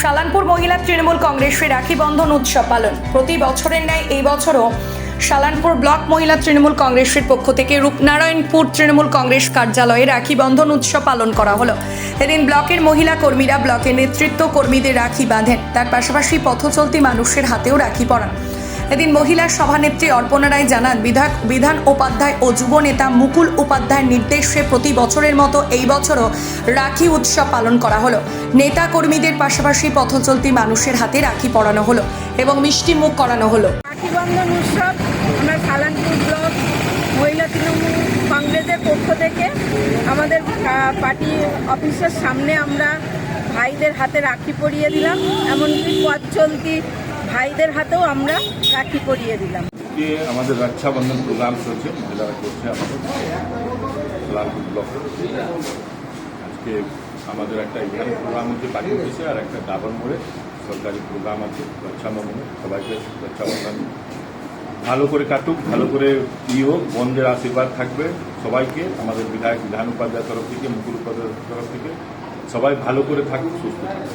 শালানপুর মহিলা তৃণমূল কংগ্রেসের রাখি বন্ধন উৎসব পালন। প্রতি বছরের ন্যায় এই বছরও শালানপুর ব্লক মহিলা তৃণমূল কংগ্রেসের পক্ষ থেকে রূপনারায়ণপুর তৃণমূল কংগ্রেস কার্যালয়ে রাখি বন্ধন উৎসব পালন করা হলো। এদিন ব্লকের মহিলা কর্মীরা ব্লকের নেতৃত্ব কর্মীদের রাখি বাঁধেন। তার পাশাপাশি পথ চলতি মানুষের হাতেও রাখি পরান। এদিন মহিলা সভানেত্রী অর্পণা রায় জানান, বিধায়ক, বিধান উপাধ্যায় ও যুব নেতা মুকুল উপাধ্যায়ের নির্দেশে প্রতি বছরের মতো এই বছরও রাখি উৎসব পালন করা হলো। নেতা কর্মীদের পাশাপাশি পথ চলতি মানুষের হাতে রাখি পরানো হলো এবং মিষ্টি মুখ করানো হলো। রাখি বন্ধন উৎসব, আমরা সালানপুর ব্লক, মহিলা তৃণমূল কংগ্রেসের পক্ষ থেকে আমাদের পার্টি অফিসের সামনে আমরা ভাইদের হাতে রাখি পরিয়ে দিলাম। এমনকি পথ চলতি ভাইদের হাতেও আমরা রাখি পরিয়ে দিলাম। আমাদের রক্ষাবন্ধন প্রোগ্রাম চলছে, মহিলারা করছে আজকে আমাদের একটা এখানে প্রোগ্রাম হচ্ছে পার্টি অফিসে, আর একটা ডাবর মোড়ে সরকারি প্রোগ্রাম আছে, রক্ষাবন্ধনে। সবাইকে রক্ষাবন্ধন। ভালো করে কাটুক, ভালো করে ই হোক, বন্ধের আশীর্বাদ থাকবে সবাইকে, আমাদের বিধায়ক, বিধান উপাধ্যায়ের তরফ থেকে, মুকুল উপাধ্যায়ের তরফ থেকে। সবাই ভালো করে থাকুক, সুস্থ থাকুক।